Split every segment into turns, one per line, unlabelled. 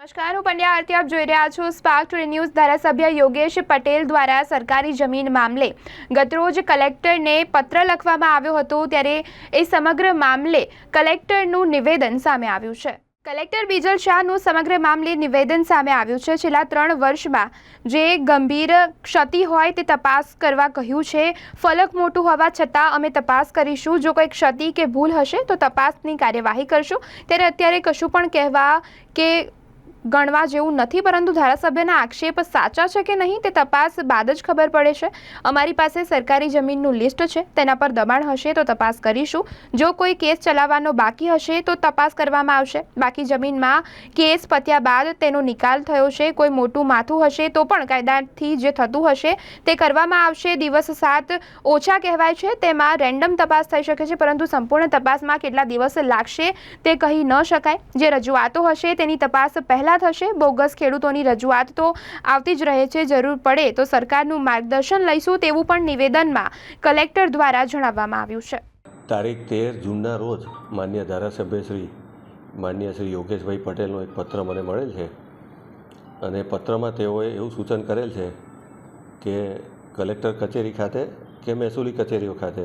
નમસ્કાર, હું પંડ્યા આરતી, આપ જોઈ રહ્યા છો સ્પાર્ક ટુડે ન્યૂઝ ધારાસભ્ય યોગેશ પટેલ દ્વારા સરકારી જમીન મામલે ગતરોજ કલેક્ટરને પત્ર લખવામાં આવ્યો હતો ત્યારે એ સમગ્ર મામલે કલેક્ટરનું નિવેદન સામે આવ્યું છે. કલેક્ટર બીજલ શાહનું સમગ્ર મામલે નિવેદન સામે આવ્યું છે. છેલ્લા ત્રણ વર્ષમાં જે ગંભીર ક્ષતિ હોય તે તપાસ કરવા કહ્યું છે. ફલક મોટું હોવા છતાં અમે તપાસ કરીશું. જો કોઈ ક્ષતિ કે ભૂલ હશે તો તપાસની કાર્યવાહી કરશું. ત્યારે અત્યારે કશું પણ કહેવા કે ગણવા જેવું નથી, પરંતુ ધારાસભ્યના આક્ષેપ સાચા છે કે નહીં તે તપાસ બાદ જ ખબર પડે છે. અમારી પાસે સરકારી જમીનનું લિસ્ટ છે, તેના પર દબાણ હશે તો તપાસ કરીશું. જો કોઈ કેસ ચલાવવાનો બાકી હશે તો તપાસ કરવામાં આવશે. બાકી જમીનમાં કેસ પત્યા બાદ તેનો નિકાલ થયો છે, કોઈ મોટું માથું હશે તો પણ કાયદાથી જે થતું હશે તે કરવામાં આવશે. દિવસ સાત ઓછા કહેવાય છે, તેમાં રેન્ડમ તપાસ થઈ શકે છે, પરંતુ સંપૂર્ણ તપાસમાં કેટલા દિવસ લાગશે તે કહી ન શકાય. જે રજૂઆતો હશે તેની તપાસ પહેલાં થશે. બોગસ ખેડૂતોની રજૂઆત તો આવતી જ રહે છે. જરૂર પડે તો સરકારનું માર્ગદર્શન લઈશું તેવું પણ નિવેદનમાં કલેક્ટર દ્વારા જણાવવામાં આવ્યું છે.
તારીખ તેર જૂનના રોજ માન્ય ધારાસભ્ય શ્રી, માન્ય શ્રી યોગેશભાઈ પટેલનો એક પત્ર મને મળેલ છે. અને પત્રમાં તેઓએ એવું સૂચન કરેલ છે કે કલેક્ટર કચેરી ખાતે કે મહેસૂલી કચેરીઓ ખાતે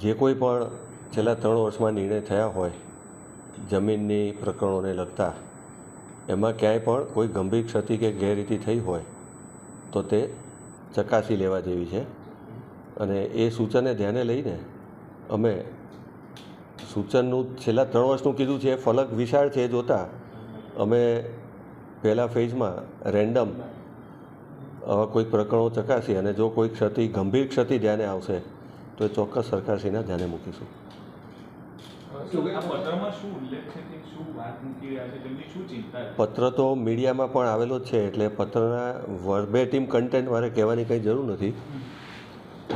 જે કોઈ પણ છેલ્લા ત્રણ વર્ષમાં નિર્ણય થયા હોય, જમીનની પ્રકરણોને લગતા એમાં ક્યાંય પણ કોઈ ગંભીર ક્ષતિ કે ગેરરીતિ થઈ હોય, તો તે ચકાસી લેવા જેવી છે. અને એ સૂચનને ધ્યાને લઈને અમે સૂચનનું છેલ્લા ત્રણ વર્ષનું કીધું છે ફલક વિશાળ છે એ જોતાં અમે પહેલા ફેઝમાં રેન્ડમ આવા કોઈ પ્રકરણો ચકાસી અને જો કોઈ ક્ષતિ, ગંભીર ક્ષતિ ધ્યાને આવશે, તો એ ચોક્કસ સરકારશ્રીના ધ્યાને મૂકીશું. પત્ર તો મીડિયામાં પણ આવેલો જ છે એટલે પત્રના વર્બેટિમ કન્ટેન્ટ મારે કહેવાની કંઈ જરૂર નથી.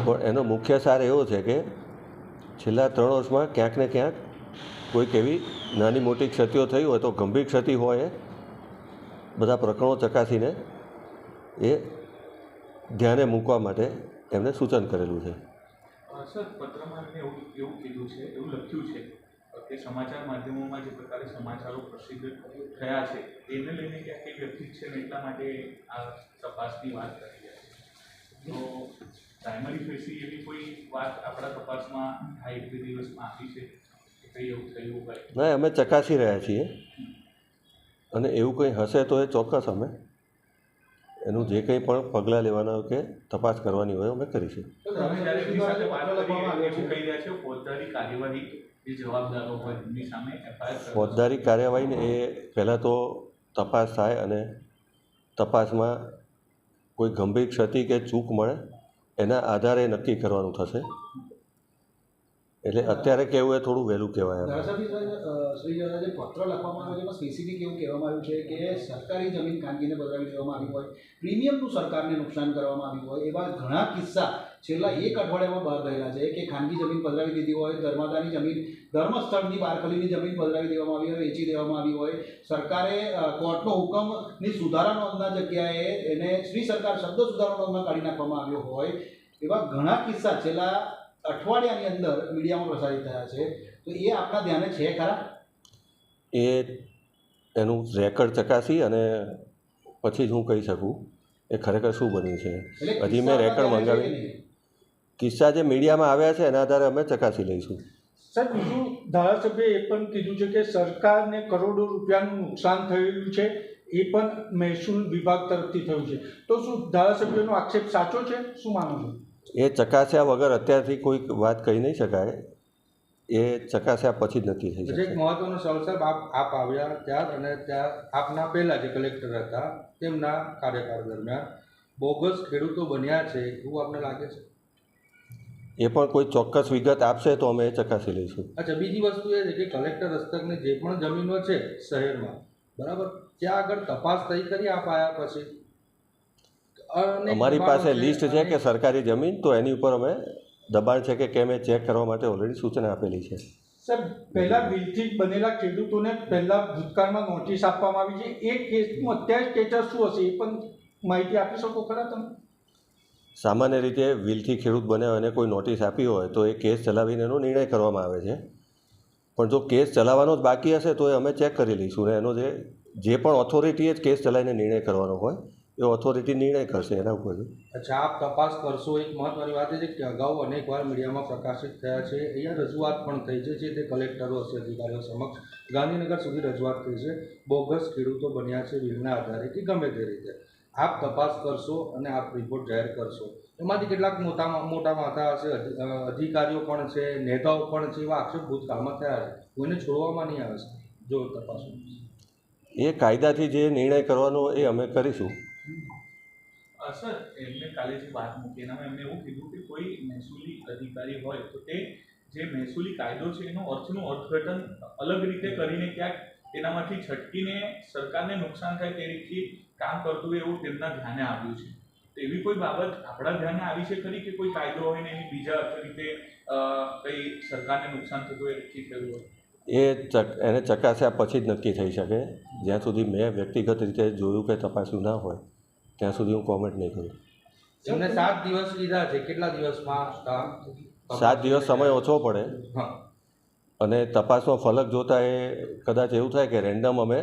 પણ એનો મુખ્ય સાર એવો છે કે છેલ્લા ત્રણ વર્ષમાં ક્યાંક ને ક્યાંક કોઈક એવી નાની મોટી ક્ષતિઓ થઈ હોય તો ગંભીર ક્ષતિ હોય બધા પ્રકરણો ચકાસીને એ ધ્યાને મૂકવા માટે એમને સૂચન કરેલું છે.
સર પત્રમાં એવું એવું કીધું છે એવું લખ્યું છે. કે સમાચાર માધ્યમોમાં જે પ્રકારે સમાચારો પ્રસિદ્ધ થયા છે એને લઈને ક્યાંક એક વ્યક્તિ છે ને એટલા માટે આ તપાસની વાત કરી રહ્યા છે. તો પ્રાઇમરી ફેસી એવી કોઈ વાત આપણા તપાસમાં આ એક બે દિવસમાં આવી છે? કે કંઈ એવું થયું હોય?
ના અમે ચકાસી રહ્યા છીએ. અને એવું કંઈ હશે તો એ ચોક્કસ અમે એનું જે કંઈ પણ પગલાં લેવાના હોય કે તપાસ કરવાની હોય અમે કરીશું.
જે જવાબદારો હોય એમની સામે એફઆઈઆર
ફોજદારી કાર્યવાહીને એ પહેલાં તો તપાસ થાય અને તપાસમાં કોઈ ગંભીર ક્ષતિ કે ચૂક મળે એના આધારે નક્કી કરવાનું થશે. એટલે અત્યારે કેવું એ થોડું વહેલું કહેવાય
જે પત્ર લખવામાં આવ્યો છે સ્પેસિફિક એવું કહેવામાં આવ્યું છે કે સરકારી જમીન ખાનગીને બદલાવી દેવામાં આવી હોય પ્રીમિયમનું સરકારને નુકસાન કરવામાં આવ્યું હોય એવા ઘણા કિસ્સા છેલ્લા એક અઠવાડિયામાં બહાર થયેલા છે કે ખાનગી જમીન પધરાવી દીધી હોય, ધર્માદાની જમીન, ધર્મસ્થળની બારખલીની જમીન પધરાવી દેવામાં આવી હોય, વેચી દેવામાં આવી હોય. સરકારે કોર્ટનો હુકમની સુધારાનો અંદાજ જગ્યાએ એને શ્રી સરકાર શબ્દ સુધારાનો અંદાજ કાઢી નાખવામાં આવ્યો હોય. એવા ઘણા કિસ્સા છેલ્લા અઠવાડિયાની અંદર મીડિયામાં પ્રસારિત થયા છે. તો એ આપણા ધ્યાને છે ખરા?
એ એનું રેકર્ડ ચકાસી અને પછી જ હું કહી શકું. એ ખરેખર શું બન્યું છે? હજી મેં રેકર્ડ મંગાવી. કિસ્સા જે મીડિયામાં આવ્યા છે એના આધારે અમે ચકાસી લઈશું.
સાહેબ બીજું ધારાસભ્યએ એ પણ કીધું છે કે સરકારને કરોડો રૂપિયાનું નુકસાન થયેલું છે એ પણ મહેસૂલ વિભાગ તરફથી થયું છે. તો શું ધારાસભ્યનો આક્ષેપ સાચો છે? શું માનો છો?
એ ચકાસ્યા વગર અત્યારથી કોઈ વાત કહી નહીં શકાય. એ ચકાસ્યા પછી જ નથી થઈ
એક મહત્વનો સવાલ સાહેબ આપ આપ આવ્યા ત્યાર અને ત્યાં આપના પહેલાં જે કલેક્ટર હતા તેમના કાર્યકાળ દરમિયાન બોગસ ખેડૂતો બન્યા છે એવું આપને લાગે છે?
એ પણ કોઈ ચોક્કસ વિગત આપશે તો અમે ચકાસી લઈશું.
અચ્છા બીજી વસ્તુ એ છે કે કલેક્ટર હસ્તકની જે પણ જમીનો છે શહેરમાં બરાબર? ત્યાં આગળ તપાસ થઈ કરી આપ આવ્યા પછી?
અમારી પાસે લિસ્ટ છે કે સરકારી જમીન તો એની ઉપર અમે દબાણ છે કે કેમ એ ચેક કરવા માટે ઓલરેડી સૂચના આપેલી છે.
સાહેબ, પહેલા બિલથી બનેલા ખેડૂતોને પહેલા ભૂતકાળમાં નોટિસ આપવામાં આવી છે. એ કેસનું અત્યારે સ્ટેટસ શું હશે એ પણ માહિતી આપી શકો ખરા તમે?
સામાન્ય રીતે વિલથી ખેડૂત હોય અને કોઈ નોટિસ આપી હોય તો એ કેસ ચલાવીને એનો નિર્ણય કરવામાં આવે છે. પણ જો કેસ ચલાવવાનો જ બાકી હશે તો એ અમે ચેક કરી લઈશું ને એનો જે જે પણ ઓથોરિટીએ જ કેસ ચલાવીને નિર્ણય કરવાનો હોય. એ ઓથોરિટી નિર્ણય કરશે એના ઉપર
અચ્છા આપ તપાસ કરશો એક મહત્વની વાત એ છે કે અગાઉ અનેકવાર મીડિયામાં પ્રકાશિત થયા છે. અહીંયા રજૂઆત પણ થઈ છે જે તે કલેક્ટરો હશે અધિકારીઓ સમક્ષ ગાંધીનગર સુધી રજૂઆત થઈ છે. બોગસ ખેડૂતો બન્યા છે બિલના આધારે કે ગમે તે રીતે. આપ તપાસ કરશો અને આપ રિપોર્ટ જાહેર કરશો. એમાંથી કેટલાક મોટા મોટા માથા હશે. અધિકારીઓ પણ છે નેતાઓ પણ છે એવા આક્ષેપ ભૂતકાળમાં થયા છે. કોઈને છોડવામાં નહીં આવે છે જો તપાસ
એ કાયદાથી જે નિર્ણય કરવાનો એ અમે કરીશું.
સર એમને કાલે જે વાત મૂકી, એનામાં એમને એવું કીધું કે કોઈ મહેસૂલી અધિકારી હોય તો તે જે મહેસૂલી કાયદો છે એનો અર્થનું અર્થઘટન અલગ રીતે કરીને ક્યાંક એનામાંથી છટકીને સરકારને નુકસાન થાય તે રીતથી કામ કરતું હોય એવું તેમના ધ્યાને આવ્યું છે. તો એવી કોઈ બાબત આપણા ધ્યાને આવી છે ખરી કે કોઈ કાયદો હોય ને એની બીજા રીતે કંઈ સરકારને નુકસાન થતું હોય રીતથી થયું હોય?
એ ચક, એને ચકાસ્યા પછી જ નક્કી થઈ શકે. જ્યાં સુધી મેં વ્યક્તિગત રીતે જોયું કે તપાસ્યું ના હોય. ત્યાં સુધી હું કોમેન્ટ નહીં કરું.
એમને સાત દિવસ લીધા છે કેટલા દિવસમાં
સાત દિવસ સમય ઓછો પડે.
હા.
અને તપાસમાં ફલક જોતાં એ કદાચ એવું થાય કે રેન્ડમ અમે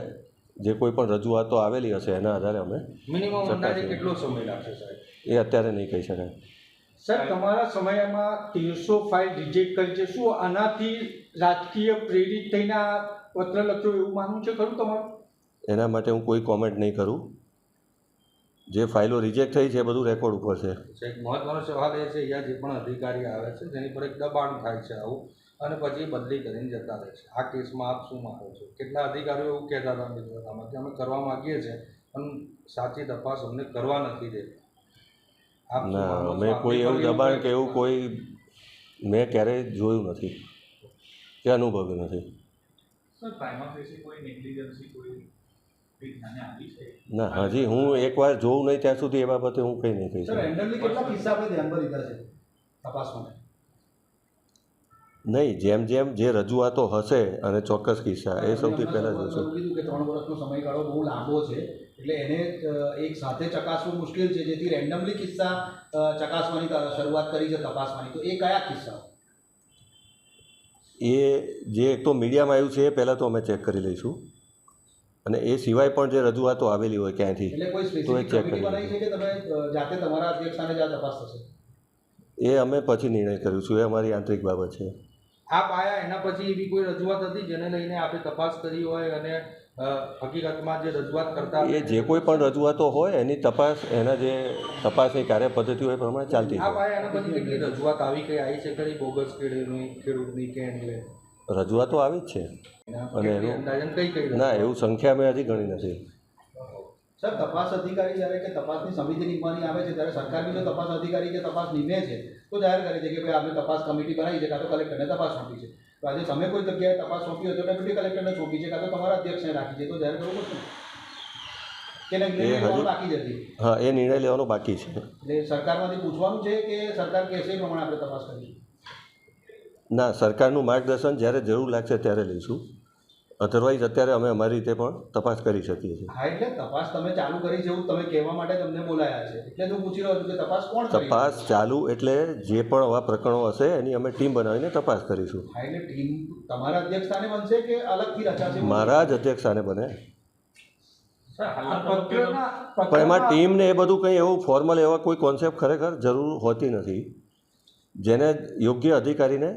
જે કોઈ પણ રજૂઆતો આવેલી હશે એના આધારે અમે
મિનિમમ અંદાજે કેટલો સમય લાગશે સાહેબ?
એ અત્યારે નહીં કહી શકાય.
સર તમારા સમયમાં તેરસો ફાઇલ રિજેક્ટ કરી છે. શું આનાથી રાજકીય પ્રેરિત થઈને આ પત્ર લખ્યો એવું માનવું છે ખરું તમારું?
એના માટે હું કોઈ કોમેન્ટ નહીં કરું. જે ફાઇલો રિજેક્ટ થઈ છે એ બધું રેકોર્ડ ઉપર છે.
એક મહત્વનો સવાલ એ છે અહીંયા જે પણ અધિકારી આવે છે તેની પર એક દબાણ થાય છે આવું અને પછી બદલી કરીને જતા રહે છે. આ કેસમાં આપ શું માનો છો? કેટલા અધિકારીઓ એવું કહેતા હતા મિત્રતામાં કે અમે કરવા માગીએ છીએ પણ સાચી તપાસ અમને કરવા નથી દેતા.
ના અમે કોઈ એવું દબાણ કે એવું કોઈ મેં ક્યારેય જોયું નથી. કે અનુભવ્યું નથી?
સર પ્રાઇમા કોઈ નેગ્લિજન્સી કોઈ?
ના હજી હું એકવાર જોઉં નહીં ત્યાં સુધી એ બાબતે હું કંઈ નહીં કહી શકું.
કિસ્સા
નહીં જેમ જેમ જે રજૂઆતો હશે અને ચોક્કસ કિસ્સા એ સૌથી પહેલાં જોઈશું
કીધું કે ત્રણ વર્ષનો સમયગાળો બહુ લાંબો છે એટલે એને એક સાથે ચકાસવું મુશ્કેલ છે જેથી રેન્ડમલી કિસ્સા ચકાસવાની શરૂઆત કરી છે તપાસવાની. તો એ કયા કિસ્સાઓ?
એ જે એક તો મીડિયામાં આવ્યું છે એ પહેલાં તો અમે ચેક કરી લઈશું. અને એ સિવાય પણ જે રજૂઆતો આવેલી હોય ક્યાંયથી તો એ
ચેક
કરી
આ
એ અમે પછી નિર્ણય કરીશું એ અમારી આંતરિક બાબત છે.
આપ આયા એના પછી એવી કોઈ રજૂઆત હતી જેને લઈને આપણે તપાસ કરી હોય અને હકીકતમાં જે રજૂઆત કરતા
એ જે કોઈ પણ રજૂઆતો હોય એની તપાસ એના જે તપાસની કાર્ય પદ્ધતિ હોય પ્રમાણે ચાલતી આ
પાયા એના પછી કેટલી રજૂઆત આવી? કઈ આવી છે ખરી? બોગસ ખેડૂતની ખેડૂતની કે એટલે
રજૂઆતો આવી જ છે. અને એનું-
કઈ કઈ
ના એવું સંખ્યા મેં હજી ગણી નથી.
સર તપાસ અધિકારી જ્યારે કે તપાસની સમિતિ નીમવાની આવે છે ત્યારે સરકારની જો તપાસ અધિકારી કે તપાસ નીમે છે તો જાહેર કરે છે કે ભાઈ આપણે તપાસ કમિટી બનાવી છે કાં તો કલેક્ટરને તપાસ સોંપી છે. તો આજે તમે કોઈ જગ્યાએ તપાસ સોંપી હોય તો ડેપ્યુટી કલેક્ટરને સોંપી છે કાં તો તમારા અધ્યક્ષને રાખી છે તો જાહેર કરવું પડશે
હા એ નિર્ણય લેવાનો બાકી છે.
એટલે સરકારમાંથી પૂછવાનું છે કે સરકાર કહેશે એ પ્રમાણે આપણે તપાસ કરીશું?
ના સરકારનું માર્ગદર્શન જ્યારે જરૂર લાગશે ત્યારે લઈશું. અધરવાઇઝ અત્યારે અમે અમારી રીતે પણ તપાસ કરી શકીએ છીએ.
હા એટલે તપાસ તમે ચાલુ કરી છે એવું તમે કહેવા માટે તમને બોલાયા છે. એટલે હું પૂછી રહ્યો છું કે તપાસ કોણ
તપાસ ચાલુ એટલે જે પણ આવા પ્રકરણો હશે એની અમે ટીમ બનાવીને તપાસ કરીશું.
હા એટલે ટીમ તમારા અધ્યક્ષસ્થાને બનશે કે અલગથી રચાશે?
મારા જ અધ્યક્ષસ્થાને બને. પણ એમાં ટીમને એ બધું કંઈ એવું ફોર્મલ એવા કોઈ કોન્સેપ્ટ ખરેખર જરૂર હોતી નથી. જેને યોગ્ય અધિકારીને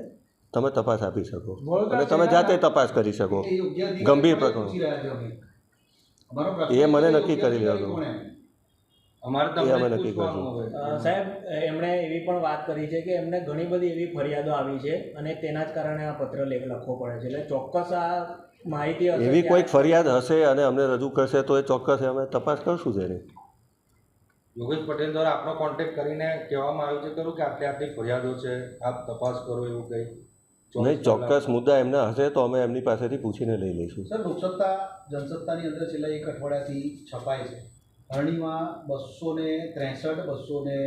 તમે તપાસ આપી શકો. અને તમે જાતે તપાસ કરી શકો. ગંભીર પ્રકરણો. એ મને નક્કી કરી લેવાનું.
અમારે
અમે નક્કી કરશું.
સાહેબ એમણે એવી પણ વાત કરી છે કે એમને ઘણી બધી એવી ફરિયાદો આવી છે અને તેના જ કારણે આ પત્ર લેખ લખવો પડે છે. એટલે ચોક્કસ આ માહિતી
એવી કોઈક ફરિયાદ હશે અને અમને રજૂ કરશે તો એ ચોક્કસ અમે તપાસ કરશું એની.
યોગેશ પટેલ દ્વારા આપનો કોન્ટેક્ટ કરીને કહેવામાં આવ્યું છે ખરું કે આટલી આટલી ફરિયાદો છે આપ તપાસ કરો એવું કંઈ?
નહીં ચોક્કસ મુદ્દા એમના હશે તો અમે એમની પાસેથી પૂછીને લઈ લઈશું.
સર લોકસત્તા જનસત્તાની અંદર છેલ્લા એક અઠવાડિયાથી છપાય છે. અરણીમાં બસો ને ત્રેસઠ બસો ને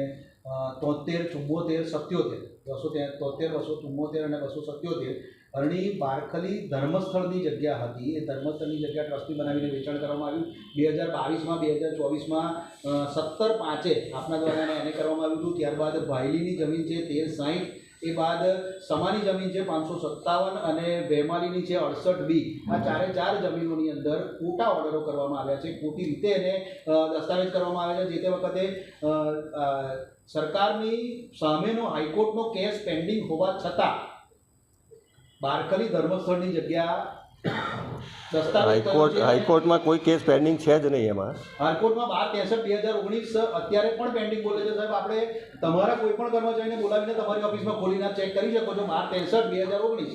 તોતેર ચુમ્મોતેર સત્યોતેર. બસો તોતેર બસો ચુમ્મોતેર અને બસો સત્યોતેર. અરણી બારખલી ધર્મસ્થળની જગ્યા હતી. એ ધર્મસ્થળની જગ્યા ટ્રસ્ટી બનાવીને વેચાણ કરવામાં આવ્યું. બે હજાર બાવીસમાં બે હજાર ચોવીસમાં સત્તર પાંચે આપના દ્વારા એને કરવામાં આવ્યું હતું. ત્યારબાદ ભાયલીની જમીન છે તેર સાઠ એ બાદ સમાની જમીન છે પાંચસો સત્તાવન અને વેમાલીની છે અડસઠ બી. આ ચારે ચાર જમીનોની અંદર ખોટા ઓર્ડરો કરવામાં આવ્યા છે. ખોટી રીતે એને દસ્તાવેજ કરવામાં આવ્યા છે. જે તે વખતે સરકારની સામેનો હાઈકોર્ટનો કેસ પેન્ડિંગ હોવા છતાં બારકલી ધર્મસ્થળની જગ્યા
હાઈકોર્ટ હાઈકોર્ટમાં કોઈ કેસ પેન્ડિંગ છે જ નહીં એમાં.
હાઈકોર્ટમાં બાર ત્રેસઠ બે હજાર ઓગણીસ અત્યારે પણ પેન્ડિંગ બોલે છે. સાહેબ આપણે તમારા કોઈ પણ કર્મચારીને બોલાવીને તમારી ઓફિસમાં ખોલીને ચેક કરી શકો છો. બાર ત્રેસઠ બે હજાર ઓગણીસ.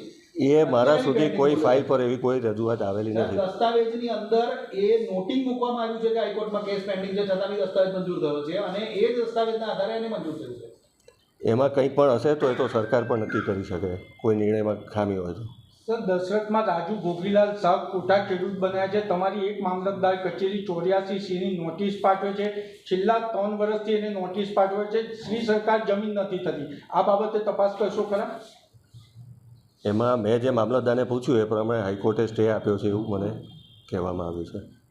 એ મારા સુધી કોઈ ફાઇલ પર એવી કોઈ રજૂઆત આવેલી નથી.
દસ્તાવેજની અંદર એ નોટિંગ મૂકવામાં આવ્યું છે કે હાઈકોર્ટમાં કેસ પેન્ડિંગ છે છતાં બી દસ્તાવેજ મંજૂર થયો છે અને એ જ દસ્તાવેજના આધારે એને મંજૂર થયું છે.
એમાં કંઈ પણ હશે તો એ તો સરકાર પણ નક્કી કરી શકે. કોઈ નિર્ણયમાં ખામી હોય તો.
સર, દશરથમાં રાજુ ગોગીલાલ શાહ ખોટા ખેડૂત બન્યા છે. તમારી એક મામલતદાર કચેરી ચોર્યાસી સીની નોટિસ પાઠવે છે. છેલ્લા ત્રણ વર્ષથી એને નોટિસ પાઠવે છે. શ્રી સરકાર જમીન નથી થતી. આ બાબતે તપાસ કરશો ખરા?
એમાં મેં જે મામલતદારને પૂછ્યું એ પ્રમાણે હાઈકોર્ટે સ્ટે આપ્યો છે એવું મને કહેવામાં આવ્યું છે.